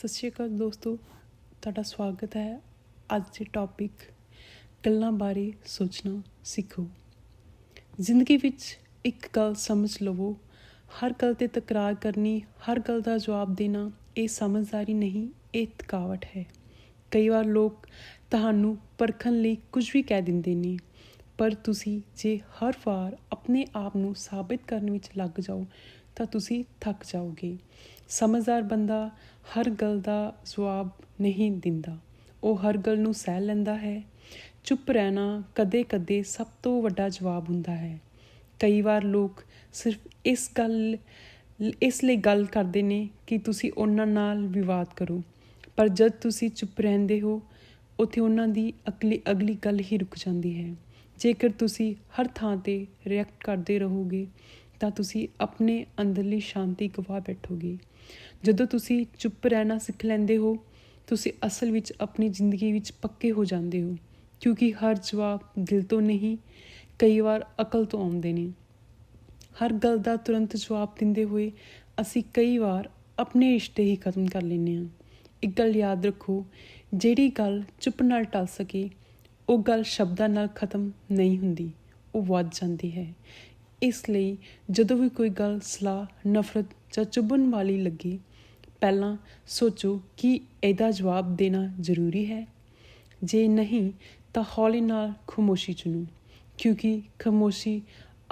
ਸਤਿ ਸ਼੍ਰੀ ਅਕਾਲ ਦੋਸਤੋ, ਤੁਹਾਡਾ ਸਵਾਗਤ ਹੈ ਅੱਜ ਦੇ ਟੌਪਿਕ ਗੱਲਾਂ ਬਾਰੇ ਸੋਚਣਾ ਸਿੱਖੋ। ਜ਼ਿੰਦਗੀ ਵਿੱਚ ਇੱਕ ਗੱਲ ਸਮਝ ਲਵੋ, ਹਰ ਗੱਲ ਤੇ ਤਕਰਾਰ ਕਰਨੀ, ਹਰ ਗੱਲ ਦਾ ਜਵਾਬ ਦੇਣਾ, ਇਹ ਸਮਝਦਾਰੀ ਨਹੀਂ, ਇਹ ਥਕਾਵਟ ਹੈ। ਕਈ ਵਾਰ ਲੋਕ ਤੁਹਾਨੂੰ ਪਰਖਣ ਲਈ ਕੁਝ ਵੀ ਕਹਿ ਦਿੰਦੇ ਨੇ, ਪਰ ਤੁਸੀਂ ਜੇ ਹਰ ਵਾਰ ਆਪਣੇ ਆਪ ਨੂੰ ਸਾਬਿਤ ਕਰਨ ਵਿੱਚ ਲੱਗ ਜਾਓ ਤਾਂ ਤੁਸੀਂ ਥੱਕ ਜਾਓਗੇ। ਸਮਝਦਾਰ ਬੰਦਾ ਹਰ ਗੱਲ ਦਾ ਜਵਾਬ ਨਹੀਂ ਦਿੰਦਾ। ਉਹ ਹਰ ਗੱਲ ਨੂੰ ਸਹਿ ਲੈਂਦਾ ਹੈ। ਚੁੱਪ ਰਹਿਣਾ ਕਦੇ-ਕਦੇ ਸਭ ਤੋਂ ਵੱਡਾ ਜਵਾਬ ਹੁੰਦਾ ਹੈ। ਕਈ ਵਾਰ ਲੋਕ ਸਿਰਫ ਇਸ ਗੱਲ, ਇਸ ਲਈ ਗੱਲ ਕਰਦੇ ਨੇ ਕਿ ਤੁਸੀਂ ਉਹਨਾਂ ਨਾਲ ਵਿਵਾਦ ਕਰੋ। ਪਰ ਜਦ ਤੁਸੀਂ ਚੁੱਪ ਰਹਿੰਦੇ ਹੋ, ਉੱਥੇ ਉਹਨਾਂ ਦੀ ਅਗਲੀ ਅਗਲੀ ਗੱਲ ਹੀ ਰੁਕ ਜਾਂਦੀ ਹੈ। ਜੇਕਰ ਤੁਸੀਂ ਹਰ ਥਾਂ ਤੇ ਰਿਐਕਟ ਕਰਦੇ ਰਹੋਗੇ ਤਾਂ ਤੁਸੀਂ ਆਪਣੇ ਅੰਦਰਲੀ ਸ਼ਾਂਤੀ ਗਵਾ ਬੈਠੋਗੇ। ਜਦੋਂ ਤੁਸੀਂ ਚੁੱਪ ਰਹਿਣਾ ਸਿੱਖ ਲੈਂਦੇ ਹੋ, ਤੁਸੀਂ ਅਸਲ ਵਿੱਚ ਆਪਣੀ ਜ਼ਿੰਦਗੀ ਵਿੱਚ ਪੱਕੇ ਹੋ ਜਾਂਦੇ ਹੋ, ਕਿਉਂਕਿ ਹਰ ਜਵਾਬ ਦਿਲ ਤੋਂ ਨਹੀਂ, ਕਈ ਵਾਰ ਅਕਲ ਤੋਂ ਆਉਂਦੇ ਨੇ। ਹਰ ਗੱਲ ਦਾ ਤੁਰੰਤ ਜਵਾਬ ਦਿੰਦੇ ਹੋਏ ਅਸੀਂ ਕਈ ਵਾਰ ਆਪਣੇ ਰਿਸ਼ਤੇ ਹੀ ਖਤਮ ਕਰ ਲੈਂਦੇ ਹਾਂ। ਇੱਕ ਗੱਲ ਯਾਦ ਰੱਖੋ, ਜਿਹੜੀ ਗੱਲ ਚੁੱਪ ਨਾਲ ਟਲ ਸਕੇ, ਉਹ ਗੱਲ ਸ਼ਬਦਾਂ ਨਾਲ ਖਤਮ ਨਹੀਂ ਹੁੰਦੀ, ਉਹ ਵੱਧ ਜਾਂਦੀ ਹੈ। ਇਸ ਲਈ ਜਦੋਂ ਵੀ ਕੋਈ ਗੱਲ, ਸਲਾਹ, ਨਫ਼ਰਤ ਜਾਂ ਚੁੱਭਣ ਵਾਲੀ ਲੱਗੇ, ਪਹਿਲਾਂ ਸੋਚੋ ਕਿ ਇਹਦਾ ਜਵਾਬ ਦੇਣਾ ਜ਼ਰੂਰੀ ਹੈ। ਜੇ ਨਹੀਂ, ਤਾਂ ਹੌਲੀ ਨਾਲ ਖਮੋਸ਼ੀ ਚੁਣੋ, ਕਿਉਂਕਿ ਖਮੋਸ਼ੀ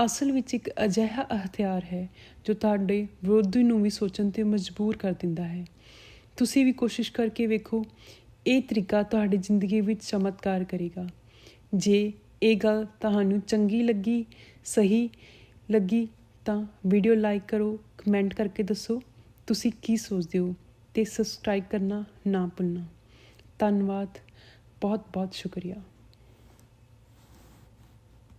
ਅਸਲ ਵਿੱਚ ਇੱਕ ਅਜਿਹਾ ਹਥਿਆਰ ਹੈ ਜੋ ਤੁਹਾਡੇ ਵਿਰੋਧੀ ਨੂੰ ਵੀ ਸੋਚਣ ਤੇ ਮਜਬੂਰ ਕਰ ਦਿੰਦਾ ਹੈ। ਤੁਸੀਂ ਵੀ ਕੋਸ਼ਿਸ਼ ਕਰਕੇ ਵੇਖੋ, ਇਹ ਤਰੀਕਾ ਤੁਹਾਡੀ ਜ਼ਿੰਦਗੀ ਵਿੱਚ ਚਮਤਕਾਰ ਕਰੇਗਾ। ਜੇ ਇਹ ਗੱਲ ਤੁਹਾਨੂੰ ਚੰਗੀ ਲੱਗੀ, ਸਹੀ ਲੱਗੀ ਤਾਂ ਵੀਡੀਓ ਲਾਈਕ ਕਰੋ ਕਮੈਂਟ ਕਰਕੇ ਦੱਸੋ ਤੁਸੀਂ ਕੀ ਸੋਚਦੇ ਹੋ ਤੇ ਸਬਸਕ੍ਰਾਈਬ ਕਰਨਾ ਨਾ ਭੁੱਲਣਾ। ਧੰਨਵਾਦ ਬਹੁਤ ਬਹੁਤ ਸ਼ੁਕਰੀਆ।